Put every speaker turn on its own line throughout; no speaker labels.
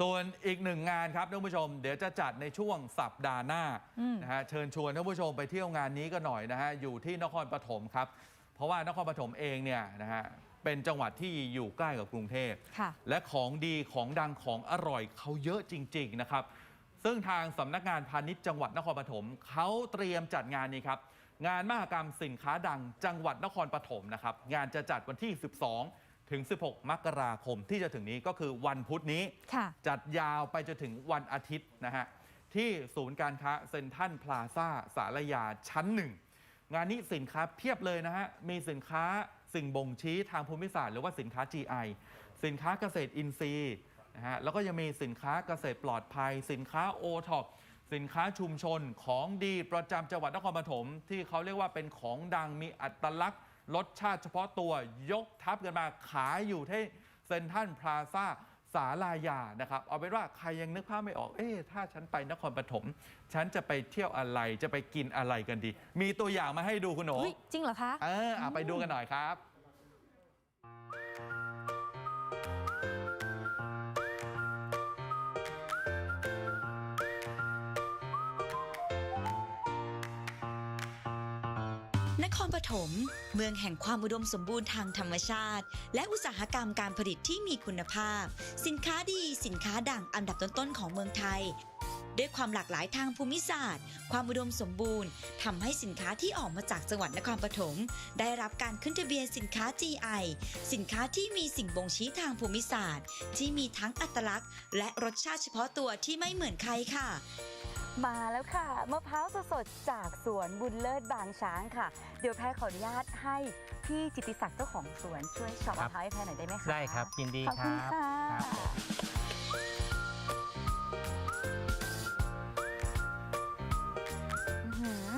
ส่วนอีกหนึ่งงานครับท่านผู้ชม เดี๋ยวจะจัดในช่วงสัปดาห์หน้า
อืม
นะฮะเชิญชวนท่านผู้ชมไปเที่ยวงานนี้กันหน่อยนะฮะอยู่ที่นครปฐมครับ เพราะว่านครปฐมเองเนี่ยนะฮะเป็นจังหวัดที่อยู่ใกล้กับกรุงเทพ
ค่ะ
และของดีของดังของอร่อยเขาเยอะจริง ๆนะครับ ซึ่งทางสำนักงานพาณิชย์จังหวัดนครปฐมเขาเตรียมจัดงานนี้ครับงานมหกรรมสินค้าดังจังหวัดนครปฐมนะครับงานจะจัดวันที่ 12 ถึง 16 มกราคมที่จะถึงนี้ก็คือวันพุธนี้
ค่ะ
จัดยาวไปจนถึงวันอาทิตย์นะฮะ ที่ศูนย์การค้าเซ็นทรัลพลาซ่าสารยาชั้นหนึ่ง งานนี้สินค้าเพียบเลยนะฮะ มีสินค้าสิ่งบ่งชี้ทางภูมิศาสตร์หรือว่าสินค้า GI สินค้าเกษตรอินทรีย์นะฮะ แล้วก็ยังมีสินค้าเกษตรปลอดภัย สินค้าโอท็อปสินค้าชุมชนของดีประจำจังหวัดนครปฐมที่เขาเรียกว่าเป็นของดังมีอัตลักษณ์ รสชาติเฉพาะตัวยกทัพกันมาขายอยู่ที่เซ็นทรัลพลาซ่าสาลายานะครับ เอาเป็นว่าใครยังนึกภาพไม่ออก เอ๊ะถ้าฉันไปนครปฐมฉันจะไปเที่ยวอะไรจะไปกินอะไรกันดี มีตัวอย่างมาให้ดูคุณโหน
อุ๊ยจริงเหรอคะ
เออเอาไปดูกันหน่อยครับ
นครปฐม เมืองแห่งความอุดมสมบูรณ์ทางธรรมชาติ และอุตสาหกรรมการผลิตที่มีคุณภาพ สินค้าดีสินค้าดังอันดับต้นๆของเมืองไทย ด้วยความหลากหลายทางภูมิศาสตร์ ความอุดมสมบูรณ์ทำให้สินค้าที่ออกมาจากจังหวัดนครปฐมได้รับการขึ้นทะเบียนสินค้า GI สินค้าที่มีสิ่งบ่งชี้ทางภูมิศาสตร์ ที่มีทั้งอัตลักษณ์ และรสชาติเฉพาะตัวที่ไม่เหมือนใครค่ะ
มาแล้วค่ะมะพร้าวสดๆจากสวนบุญเลิศบางช้างค่ะ เดี๋ยวแพรขออนุญาตให้พี่จิตติศักดิ์เจ้าของสวนช่วยช็อป
ครั
มะ
บ
พร้าวให้แพรหน่อยได้ไหมคะ
ได้ครับยินดี
ขอบ
ค
คุณ
รับ
ค่ะ
ครับ
อื้อหือ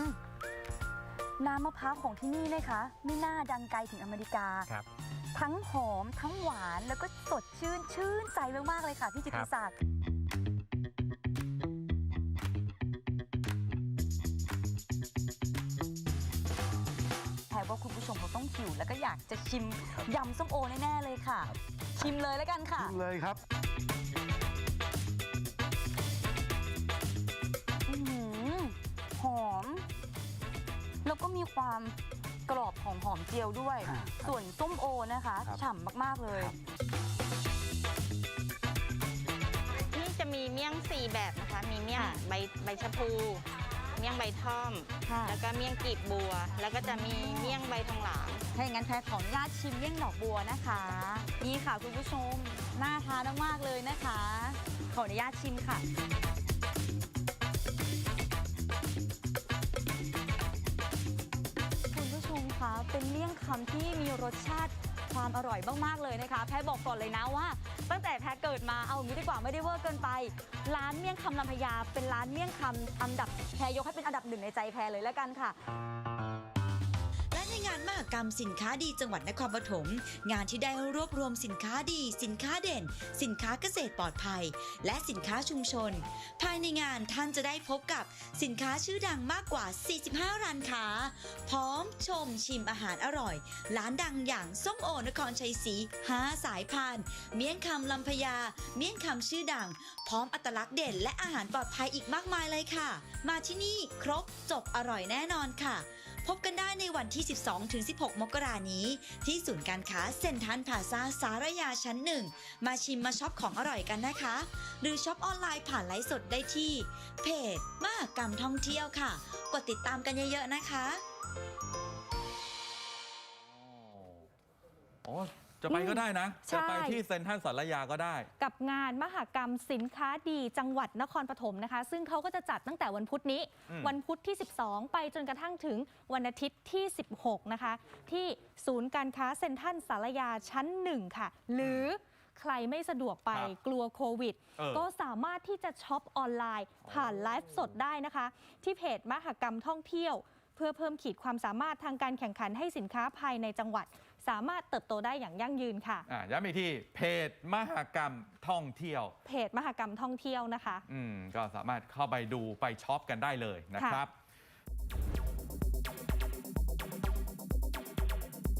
น้ำมะพร้าวของที่นี่นะคะ ไม่น่าดังไกลถึงอเมริกา
ครับ
ทั้งหอมทั้งหวานแล้วก็สดชื่นชื่นใจมากๆเลยค่ะพี่จิตติศักดิ์ หิวแล้วก็อยากจะชิมยำส้มโอแน่ๆเลยค่ะ ชิมเลยแล้วกันค่ะ
ชิมเลยครับ
อื้อหือหอม แล้วก็มีความกรอบของหอมเจียวด้วย
อ่าครับ
ส่วนส้มโอนะคะ
ครับ
ฉ่ำมาก ๆ เลย
ครับ
นี่จะมีเมี่ยงสี่แบบนะคะ มีเมี่ยง
ค่ะ
ใบใบชะพู เมี่ยงใบท่อม
ค่ะ
แล้วก็เมี่ยงกีบบัว แล้วก็จะมีเมี่ยงใบทองหลาง
ถ้าอย่างนั้นแพรขออนุญาตชิมเมี่ยงดอกบัวนะคะ นี่ค่ะคุณผู้ชมน่าทานมากๆเลยนะคะ ขออนุญาตชิมค่ะ คุณผู้ชมคะเป็นเมี่ยงคำที่มีรสชาติความอร่อยมากๆเลยนะคะ แพรบอกก่อนเลยนะว่า ตั้งแต่แพรเกิดมาเอางี้ดีกว่าไม่ได้เวอร์เกินไป ร้านเมี่ยงคำลำพญาเป็นร้านเมี่ยงคำอันดับแพรยกให้เป็นอันดับหนึ่งในใจแพรเลยแล้วกันค่ะา
นมหกรรมสินค้าดีจังหวัดนครปฐมงานที่ได้รวบรวมสินค้าดี สินค้าเด่น สินค้าเกษตรปลอดภัย และสินค้าชุมชน ภายในงานท่านจะได้พบกับสินค้าชื่อดังมากกว่า 45 ร้านค้า พร้อมชมชิมอาหารอร่อย ร้านดังอย่างส้มโอนครชัยศรี5สายพันเมี่ยงคำลำพญาเมี่ยงคำชื่อดัง พร้อมอัตลักษณ์เด่น และอาหารปลอดภัยอีกมากมายเลยค่ะ มาที่นี่ครบจบอร่อยแน่นอนค่ะ พบกันได้ในวันที่ 12-16 มกรานี้ ที่ศูนย์การค้าเซ็นทรัลพาซาสารยาชั้นหนึ่งมาชิมมาช็อปของอร่อยกันนะคะ หรือช็อปออนไลน์ผ่านไลฟ์สดได้ที่ เพจมหกรรมท่องเที่ยวค่ะ กดติดตามกันเยอะๆนะคะ
อ๋อ จะไปก็ได้นะ
ใช่
จะไปที่เซ็นทรัลสารยาก็ได้
กับงานมหกรรมสินค้าดีจังหวัดนครปฐมนะคะ ซึ่งเขาก็จะจัดตั้งแต่วันพุธนี้
อืม
วันพุธที่ 12 ไปจนกระทั่งถึงวันอาทิตย์ที่ 16 นะคะ ที่ศูนย์การค้าเซ็นทรัลสารยาชั้น 1 ค่ะ หรือใครไม่สะดวกไป
ครับ
กลัวโควิด
เออ
ก็สามารถที่จะช็อปออนไลน์ ผ่านไลฟ์สดได้นะคะ ที่เพจมหกรรมท่องเที่ยวเพื่อเพิ่มขีดความสามารถทางการแข่งขันให้สินค้าภายในจังหวัด สามารถเติบโตได้อย่างยั่งยืนค่ะ
อ่าย้ำอีกที่เพจมหกรรมท่องเที่ยว
เพจมหกรรมท่องเที่ยวนะคะ
อืมก็สามารถเข้าไปดูไปช็อปกันได้เลยนะครับ